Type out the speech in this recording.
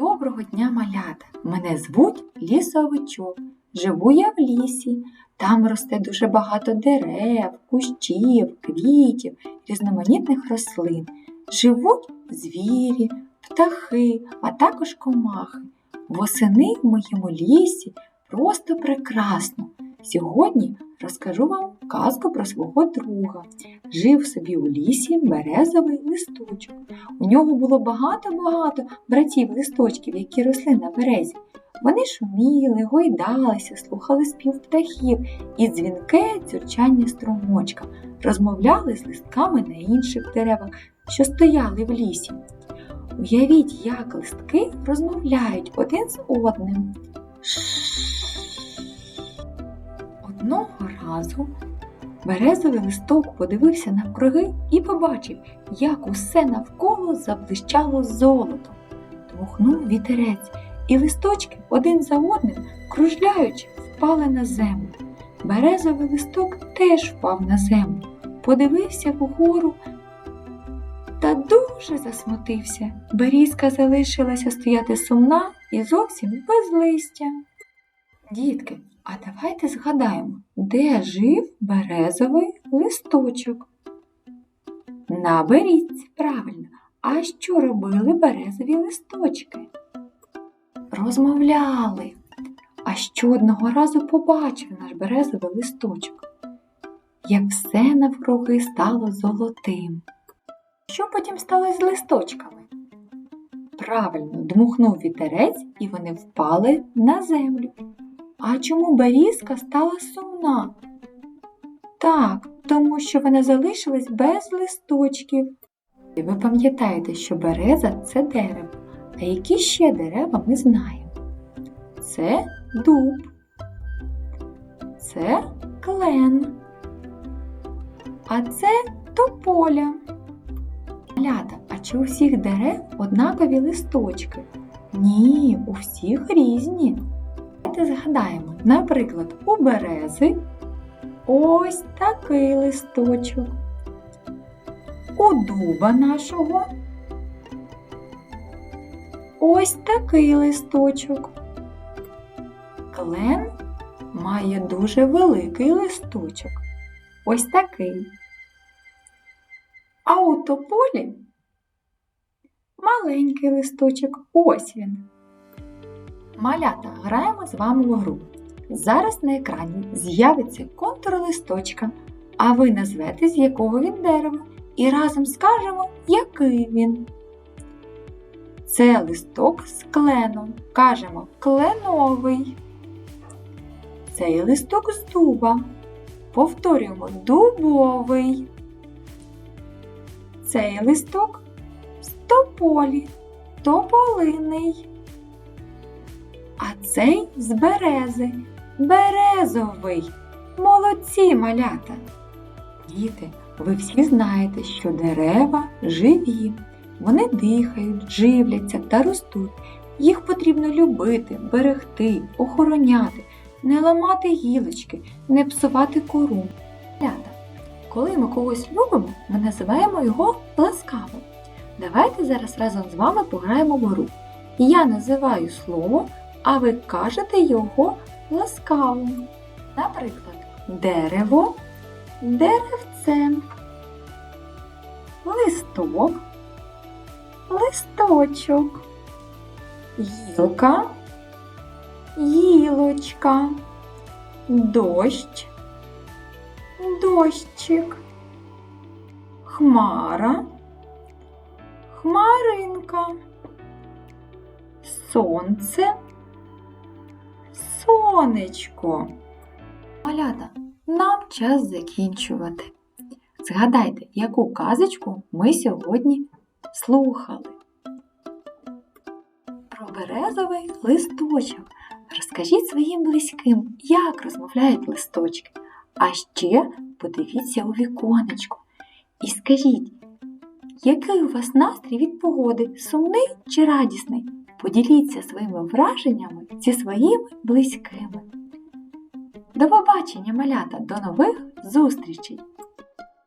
Доброго дня, малята! Мене звуть Лісовичок. Живу я в лісі. Там росте дуже багато дерев, кущів, квітів, різноманітних рослин. Живуть звірі, птахи, а також комахи. Восени в моєму лісі просто прекрасно. Сьогодні розкажу вам казку про свого друга. Жив собі у лісі березовий листочок. У нього було багато-багато братів листочків, які росли на березі. Вони шуміли, гойдалися, слухали спів птахів і дзвінке дзюрчання струмочка, розмовляли з листками на інших деревах, що стояли в лісі. Уявіть, як листки розмовляють один з одним. Одного разу березовий листок подивився навкруги і побачив, як усе навколо заблищало золотом. Дмухнув вітерець, і листочки один за одним, кружляючи, впали на землю. Березовий листок теж впав на землю, подивився вгору та дуже засмутився. Берізка залишилася стояти сумна і зовсім без листя. Дітки, а давайте згадаємо, де жив березовий листочок. На берізці, правильно. А що робили березові листочки? Розмовляли. А що одного разу побачив наш березовий листочок, як все навкруги стало золотим. Що потім сталося з листочками? Правильно, дмухнув вітерець, і вони впали на землю. А чому берізка стала сумна? Так, тому що вона залишилась без листочків. І ви пам'ятаєте, що береза це дерево. А які ще дерева ми знаємо? Це дуб, це клен, а це тополя. Малята, а чи у всіх дерев однакові листочки? Ні, у всіх різні. Давайте згадаємо, наприклад, у берези ось такий листочок. У дуба нашого ось такий листочок. Клен має дуже великий листочок. Ось такий. А у тополі маленький листочок. Ось він. Малята, граємо з вами в гру. Зараз на екрані з'явиться контур листочка, а ви назвете, з якого він дерева, і разом скажемо, який він. Це листок з кленом. Кажемо кленовий. Цей листок з дуба. Повторюємо дубовий. Цей листок з тополі, тополиний. Цей з берези, березовий. Молодці малята! Діти, ви всі знаєте, що дерева живі. Вони дихають, живляться та ростуть. Їх потрібно любити, берегти, охороняти, не ламати гілочки, не псувати кору. Малята, коли ми когось любимо, ми називаємо його ласкаво. Давайте зараз разом з вами пограємо в гру. Я називаю слово, а ви кажете його ласкаво. Наприклад, дерево, деревцем, листок, листочок, гілка, гілочка, дощ, дощик, хмара, хмаринка, сонце, сонечко. Малята, нам час закінчувати. Згадайте, яку казочку ми сьогодні слухали. Про березовий листочок. Розкажіть своїм близьким, як розмовляють листочки. А ще подивіться у віконечко і скажіть, який у вас настрій від погоди, сумний чи радісний? Поділіться своїми враженнями зі своїми близькими. До побачення, малята! До нових зустрічей!